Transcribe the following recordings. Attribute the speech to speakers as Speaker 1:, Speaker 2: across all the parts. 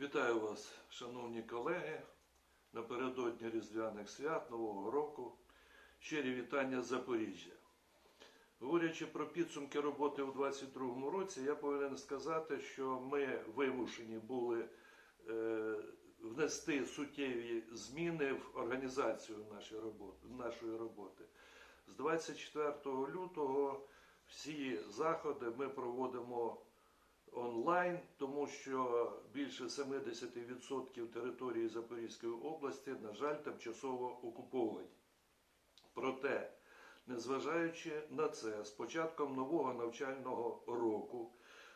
Speaker 1: Вітаю вас, шановні колеги, напередодні Різдвяних свят, Нового року. Щирі вітання з Запоріжжя. Говорячи про підсумки роботи у 2022 році, я повинен сказати, що ми вимушені були е, внести суттєві зміни в організацію нашої роботи. Нашої роботи. З 24 лютого всі заходи ми проводимо онлайн, тому що більше 70% території Запорізької області, на жаль, тимчасово окуповані. Проте, незважаючи на це, з початком нового навчального року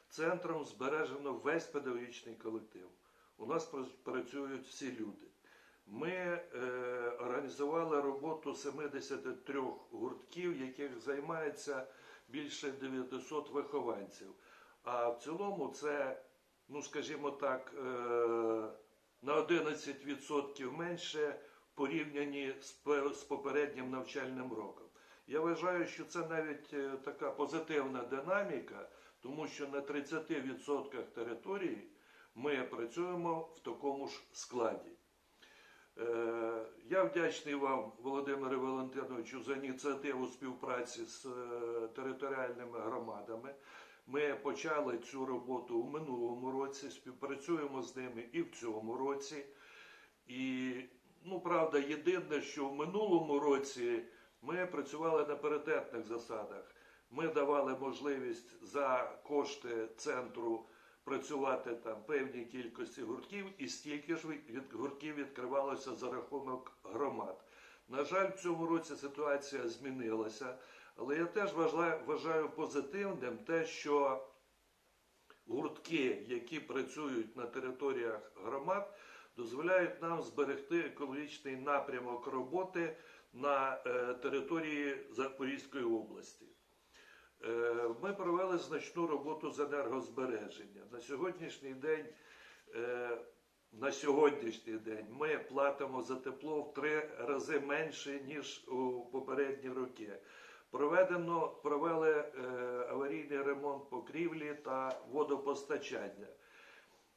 Speaker 1: центром збережено весь педагогічний колектив. У нас пр- працюють всі люди. Ми е, організували роботу 73 гуртків, яких займається більше 900 вихованців. А в цілому це, ну скажімо так, е, на 11% менше в з попереднім навчальним роком. Я вважаю, що це навіть е, така позитивна динаміка, тому що на 30% території ми працюємо в такому ж складі. Е, Я вдячний вам, Володимире Валентиновичу, за ініціативу співпраці з територіальними громадами. Ми почали цю роботу у минулому році, співпрацюємо з ними і в цьому році. І, ну, правда, єдине, що в минулому році ми працювали на паритетних засадах. Ми давали можливість за кошти центру працювати там певній кількості гуртків, і стільки ж від гуртків відкривалося за рахунок громад. На жаль, в цьому році ситуація змінилася, але я теж вважаю, позитивним те, що гуртки, які працюють на територіях громад, дозволяють нам зберегти екологічний напрямок роботи на е, території Запорізької області. Е, Ми провели значну роботу з енергозбереження. На сьогоднішній день, е, на сьогоднішній день ми платимо за тепло в три рази менше, ніж у попередні роки. Проведено, провели е, аварійний ремонт покрівлі та водопостачання.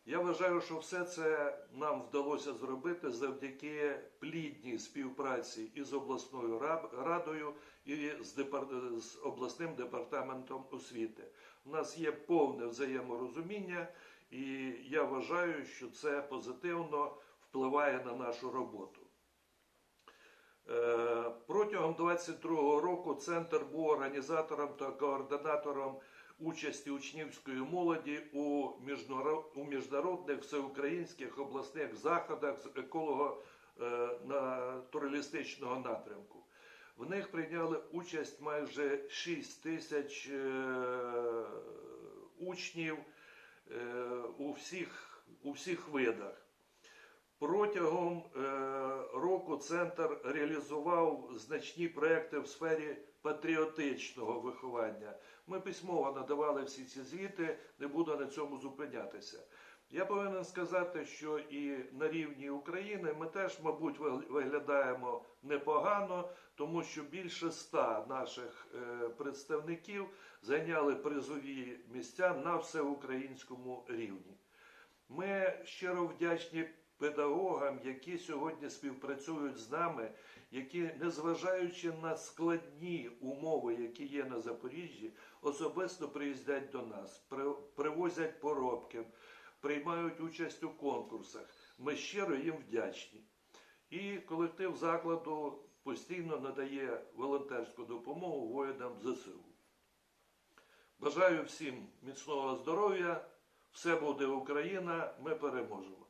Speaker 1: Я вважаю, що все це нам вдалося зробити завдяки плідній співпраці із обласною радою і з, депар- з обласним департаментом освіти. У нас є повне взаєморозуміння, і я вважаю, що це позитивно впливає на нашу роботу. Е, Протягом 22 року центр був організатором та координатором участі учнівської молоді у міжнародних всеукраїнських обласних заходах з еколого-натуралістичного напрямку. В них прийняли участь майже 6 тисяч е, учнів е, у всіх, у всіх видах. Протягом е, року центр реалізував значні проекти в сфері патріотичного виховання. Ми письмово надавали всі ці звіти, не буду на цьому зупинятися. Я повинен сказати, що і на рівні України ми теж, мабуть, виглядаємо непогано, тому що більше ста наших е, представників зайняли призові місця на всеукраїнському рівні. Ми щиро вдячні педагогам, які сьогодні співпрацюють з нами, які, незважаючи на складні умови, які є на Запоріжжі, особисто приїздять до нас, привозять поробки, приймають участь у конкурсах. Ми щиро їм вдячні. І колектив закладу постійно надає волонтерську допомогу воїнам ЗСУ. Бажаю всім міцного здоров'я. Все буде Україна, ми переможемо.